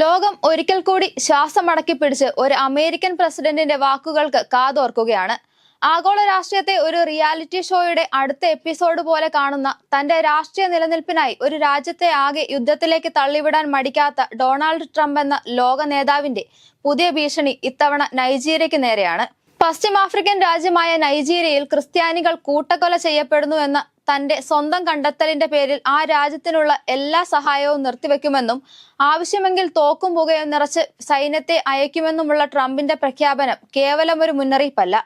ലോകം ഒരിക്കൽ കൂടി ശ്വാസമടക്കി പിടിച്ച് ഒരു അമേരിക്കൻ പ്രസിഡന്റിന്റെ വാക്കുകൾക്ക് കാതോർക്കുകയാണ്. ആഗോള രാഷ്ട്രീയത്തെ ഒരു റിയാലിറ്റി ഷോയുടെ അടുത്ത എപ്പിസോഡ് പോലെ കാണുന്ന തന്റെ രാഷ്ട്രീയ നിലനിൽപ്പിനായി ഒരു രാജ്യത്തെ ആകെ യുദ്ധത്തിലേക്ക് തള്ളിവിടാൻ മടിക്കാത്ത ഡൊണാൾഡ് ട്രംപ് എന്ന ലോക നേതാവിന്റെ പുതിയ ഭീഷണി ഇത്തവണ നൈജീരിയയ്ക്ക് നേരെയാണ്. പശ്ചിമാഫ്രിക്കൻ രാജ്യമായ നൈജീരിയയിൽ ക്രിസ്ത്യാനികൾ കൂട്ടക്കൊല ചെയ്യപ്പെടുന്നു എന്ന തന്റെ സ്വന്തം കണ്ടെത്തലിന്റെ പേരിൽ ആ രാജ്യത്തിനുള്ള എല്ലാ സഹായവും നിർത്തിവെക്കുമെന്നും ആവശ്യമെങ്കിൽ തോക്കും പുകയും നിറച്ച് സൈന്യത്തെ അയക്കുമെന്നുമുള്ള ട്രംപിന്റെ പ്രഖ്യാപനം കേവലം ഒരു മുന്നറിയിപ്പല്ല.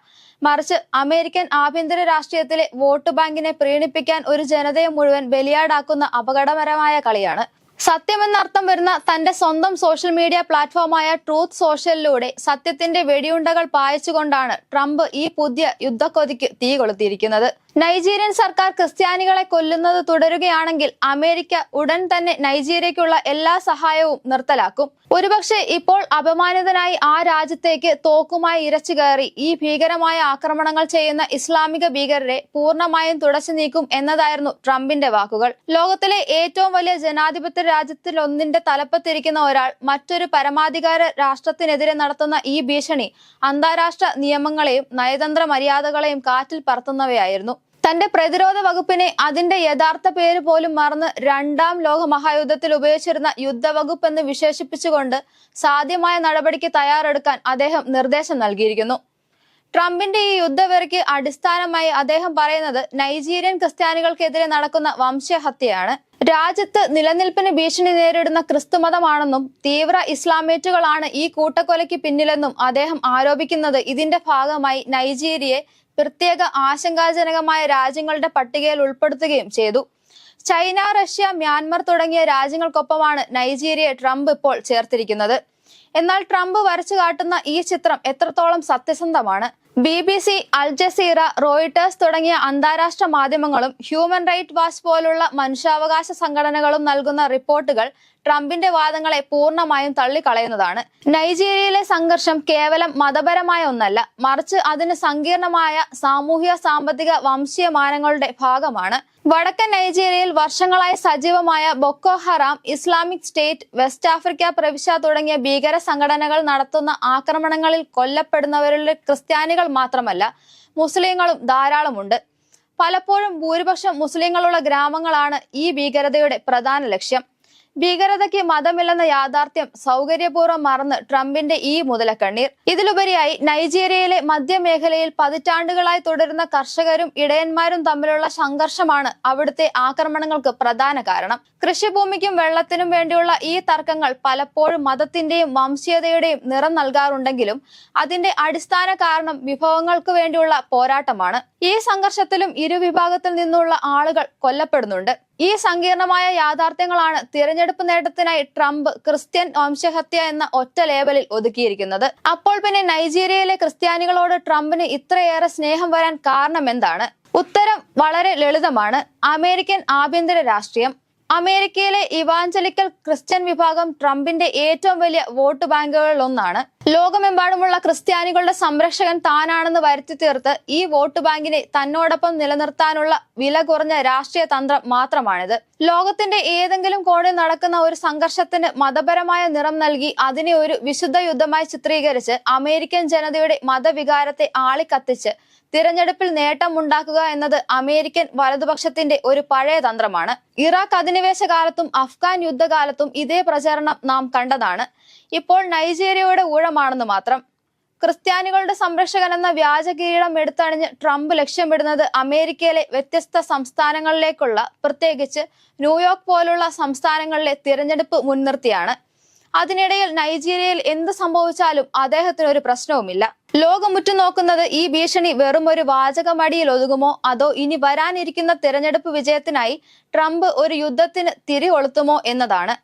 മറിച്ച് അമേരിക്കൻ ആഭ്യന്തര രാഷ്ട്രീയത്തിലെ വോട്ട് ബാങ്കിനെ പ്രീണിപ്പിക്കാൻ ഒരു ജനതയെ മുഴുവൻ ബലിയാടാക്കുന്ന അപകടകരമായ കളിയാണ്. സത്യമെന്നർത്ഥം വരുന്ന തന്റെ സ്വന്തം സോഷ്യൽ മീഡിയ പ്ലാറ്റ്ഫോമായ ട്രൂത്ത് സോഷ്യലിലൂടെ സത്യത്തിന്റെ വെടിയുണ്ടകൾ പായിച്ചുകൊണ്ടാണ് ട്രംപ് ഈ പുതിയ യുദ്ധക്കൊതിക്ക് തീ കൊളുത്തിയിരിക്കുന്നത് നൈജീരിയൻ സർക്കാർ ക്രിസ്ത്യാനികളെ കൊല്ലുന്നത് തുടരുകയാണെങ്കിൽ അമേരിക്ക ഉടൻ തന്നെ നൈജീരിയയ്ക്കുള്ള എല്ലാ സഹായവും നിർത്തലാക്കും. ഒരുപക്ഷെ ഇപ്പോൾ അപമാനിതനായി ആ രാജ്യത്തേക്ക് തോക്കുമായി ഇരച്ചു കയറി ഈ ഭീകരമായ ആക്രമണങ്ങൾ ചെയ്യുന്ന ഇസ്ലാമിക ഭീകരരെ പൂർണമായും തുടച്ചു നീക്കും എന്നതായിരുന്നു ട്രംപിന്റെ വാക്കുകൾ. ലോകത്തിലെ ഏറ്റവും വലിയ ജനാധിപത്യ രാജ്യത്തിലൊന്നിന്റെ തലപ്പത്തിരിക്കുന്ന ഒരാൾ മറ്റൊരു പരമാധികാര രാഷ്ട്രത്തിനെതിരെ നടത്തുന്ന ഈ ഭീഷണി അന്താരാഷ്ട്ര നിയമങ്ങളെയും നയതന്ത്ര മര്യാദകളെയും കാറ്റിൽ പറത്തുന്നവയായിരുന്നു. തന്റെ പ്രതിരോധ വകുപ്പിനെ അതിന്റെ യഥാർത്ഥ പേര് പോലും മറന്ന് രണ്ടാം ലോക മഹായുദ്ധത്തിൽ ഉപയോഗിച്ചിരുന്ന യുദ്ധവകുപ്പ് എന്ന് വിശേഷിപ്പിച്ചുകൊണ്ട് സാധ്യമായ നടപടിക്ക് തയ്യാറെടുക്കാൻ അദ്ദേഹം നിർദ്ദേശം നൽകിയിരിക്കുന്നു. ട്രംപിന്റെ ഈ യുദ്ധവെറിക്ക് അടിസ്ഥാനമായി അദ്ദേഹം പറയുന്നത് നൈജീരിയൻ ക്രിസ്ത്യാനികൾക്കെതിരെ നടക്കുന്ന വംശഹത്യയാണ്. രാജ്യത്ത് നിലനിൽപ്പിന് ഭീഷണി നേരിടുന്ന ക്രിസ്തുമതമാണെന്നും തീവ്ര ഇസ്ലാമേറ്റുകളാണ് ഈ കൂട്ടക്കൊലയ്ക്ക് പിന്നിലെന്നും അദ്ദേഹം ആരോപിക്കുന്നത്. ഇതിന്റെ ഭാഗമായി നൈജീരിയയെ പ്രത്യേക ആശങ്കാജനകമായ രാജ്യങ്ങളുടെ പട്ടികയിൽ ഉൾപ്പെടുത്തുകയും ചെയ്തു. ചൈന റഷ്യ മ്യാൻമർ തുടങ്ങിയ രാജ്യങ്ങൾക്കൊപ്പമാണ് നൈജീരിയയെ ട്രംപ് ഇപ്പോൾ ചേർത്തിരിക്കുന്നത്. എന്നാൽ ട്രംപ് വരച്ചു കാട്ടുന്ന ഈ ചിത്രം എത്രത്തോളം സത്യസന്ധമാണ്? B B C Al Jazeera Reuters തുടങ്ങിയ അന്താരാഷ്ട്ര മാധ്യമങ്ങളും ഹ്യൂമൻ റൈറ്റ് വാച്ച് പോലുള്ള മനുഷ്യാവകാശ സംഘടനകളും നൽകുന്ന റിപ്പോർട്ടുകൾ ട്രംപിന്റെ വാദങ്ങളെ പൂർണമായും തള്ളിക്കളയുന്നതാണ്. നൈജീരിയയിലെ സംഘർഷം കേവലം മതപരമായ ഒന്നല്ല മറിച്ച് അതിന് സങ്കീർണമായ സാമൂഹ്യ സാമ്പത്തിക വംശീയ മാനങ്ങളുടെ ഭാഗമാണ്. വടക്കൻ നൈജീരിയയിൽ വർഷങ്ങളായി സജീവമായ Boko Haram Islamic State West Africa പ്രവിശ്യ തുടങ്ങിയ ഭീകര സംഘടനകൾ നടത്തുന്ന ആക്രമണങ്ങളിൽ കൊല്ലപ്പെടുന്നവരിലെ ക്രിസ്ത്യാനികൾ മാത്രമല്ല മുസ്ലിങ്ങളും ധാരാളമുണ്ട്. പലപ്പോഴും ഭൂരിപക്ഷം മുസ്ലിങ്ങളുള്ള ഗ്രാമങ്ങളാണ് ഈ ഭീകരതയുടെ പ്രധാന ലക്ഷ്യം. ഭീകരതയ്ക്ക് മതമില്ലെന്ന യാഥാർത്ഥ്യം സൗകര്യപൂർവം മറന്ന് ട്രംപിന്റെ ഈ മുതലക്കണ്ണീർ ഇതിലുപരിയായി നൈജീരിയയിലെ മധ്യമേഖലയിൽ പതിറ്റാണ്ടുകളായി തുടരുന്ന കർഷകരും ഇടയന്മാരും തമ്മിലുള്ള സംഘർഷമാണ് അവിടുത്തെ ആക്രമണങ്ങൾക്ക് പ്രധാന കാരണം. കൃഷിഭൂമിക്കും വെള്ളത്തിനും വേണ്ടിയുള്ള ഈ തർക്കങ്ങൾ പലപ്പോഴും മതത്തിന്റെയും വംശീയതയുടെയും നിറം നൽകാറുണ്ടെങ്കിലും അതിന്റെ അടിസ്ഥാന കാരണം വിഭവങ്ങൾക്ക് വേണ്ടിയുള്ള പോരാട്ടമാണ്. ഈ സംഘർഷത്തിലും ഇരുവിഭാഗത്തിൽ നിന്നുള്ള ആളുകൾ കൊല്ലപ്പെടുന്നുണ്ട്. ഈ സങ്കീർണമായ യാഥാർത്ഥ്യങ്ങളാണ് തിരഞ്ഞെടുപ്പ് നേട്ടത്തിനായി ട്രംപ് ക്രിസ്ത്യൻ വംശഹത്യ എന്ന ഒറ്റ ലേബലിൽ ഒതുക്കിയിരിക്കുന്നത്. അപ്പോൾ പിന്നെ നൈജീരിയയിലെ ക്രിസ്ത്യാനികളോട് ട്രംപിന് ഇത്രയേറെ സ്നേഹം വരാൻ കാരണം എന്താണ്? ഉത്തരം വളരെ ലളിതമാണ്. അമേരിക്കൻ ആഭ്യന്തര രാഷ്ട്രീയം. അമേരിക്കയിലെ ഇവാഞ്ചലിക്കൽ ക്രിസ്ത്യൻ വിഭാഗം ട്രംപിന്റെ ഏറ്റവും വലിയ വോട്ട് ബാങ്കുകളിൽ ഒന്നാണ് ലോകമെമ്പാടുമുള്ള ക്രിസ്ത്യാനികളുടെ സംരക്ഷകൻ താനാണെന്ന് വരുത്തി തീർത്ത് ഈ വോട്ട് ബാങ്കിനെ തന്നോടൊപ്പം നിലനിർത്താനുള്ള വില കുറഞ്ഞ രാഷ്ട്രീയ തന്ത്രം മാത്രമാണിത്. ലോകത്തിന്റെ ഏതെങ്കിലും കോണിൽ നടക്കുന്ന ഒരു സംഘർഷത്തിന് മതപരമായ നിറം നൽകി അതിനെ ഒരു വിശുദ്ധ യുദ്ധമായി ചിത്രീകരിച്ച് അമേരിക്കൻ ജനതയുടെ മതവികാരത്തെ ആളിക്കത്തിച്ച് തിരഞ്ഞെടുപ്പിൽ നേട്ടമുണ്ടാക്കുക എന്നത് അമേരിക്കൻ വലതുപക്ഷത്തിന്റെ ഒരു പഴയ തന്ത്രമാണ്. ഇറാഖ് അധിനിവേശ കാലത്തും അഫ്ഗാൻ യുദ്ധകാലത്തും ഇതേ പ്രചാരണം നാം കണ്ടതാണ്. ഇപ്പോൾ നൈജീരിയയുടെ ഊഴമാണെന്ന് മാത്രം. ക്രിസ്ത്യാനികളുടെ സംരക്ഷകൻ എന്ന വ്യാജ കിരീടം എടുത്തണിഞ്ഞ് ട്രംപ് ലക്ഷ്യമിടുന്നത് അമേരിക്കയിലെ വ്യത്യസ്ത സംസ്ഥാനങ്ങളിലേക്കുള്ള പ്രത്യേകിച്ച് ന്യൂയോർക്ക് പോലുള്ള സംസ്ഥാനങ്ങളിലെ തിരഞ്ഞെടുപ്പ് മുൻനിർത്തിയാണ്. അതിനിടയിൽ നൈജീരിയയിൽ എന്ത് സംഭവിച്ചാലും അദ്ദേഹത്തിന് ഒരു പ്രശ്നവുമില്ല. ലോകം ഉറ്റുനോക്കുന്നത് ഈ ഭീഷണി വെറും ഒരു വാചകമടിയിൽ ഒതുങ്ങുമോ? അതോ ഇനി വരാനിരിക്കുന്ന തിരഞ്ഞെടുപ്പ് വിജയത്തിനായി ട്രംപ് ഒരു യുദ്ധത്തിന് തിരികൊളുത്തുമോ എന്നതാണ്.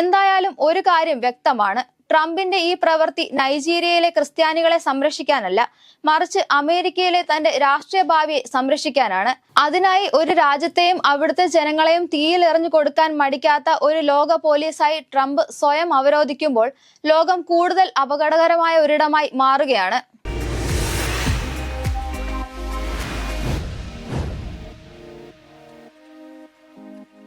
എന്തായാലും ഒരു കാര്യം വ്യക്തമാണ്. ട്രംപിന്റെ ഈ പ്രവൃത്തി നൈജീരിയയിലെ ക്രിസ്ത്യാനികളെ സംരക്ഷിക്കാനല്ല മറിച്ച് അമേരിക്കയിലെ തന്റെ രാഷ്ട്രീയ ഭാവിയെ സംരക്ഷിക്കാനാണ്. അതിനായി ഒരു രാജ്യത്തെയും അവിടുത്തെ ജനങ്ങളെയും തീയിൽ എറിഞ്ഞു കൊടുക്കാൻ മടിക്കാത്ത ഒരു ലോക പോലീസായി ട്രംപ് സ്വയം അവരോധിക്കുമ്പോൾ ലോകം കൂടുതൽ അപകടകരമായ ഒരിടമായി മാറുകയാണ്.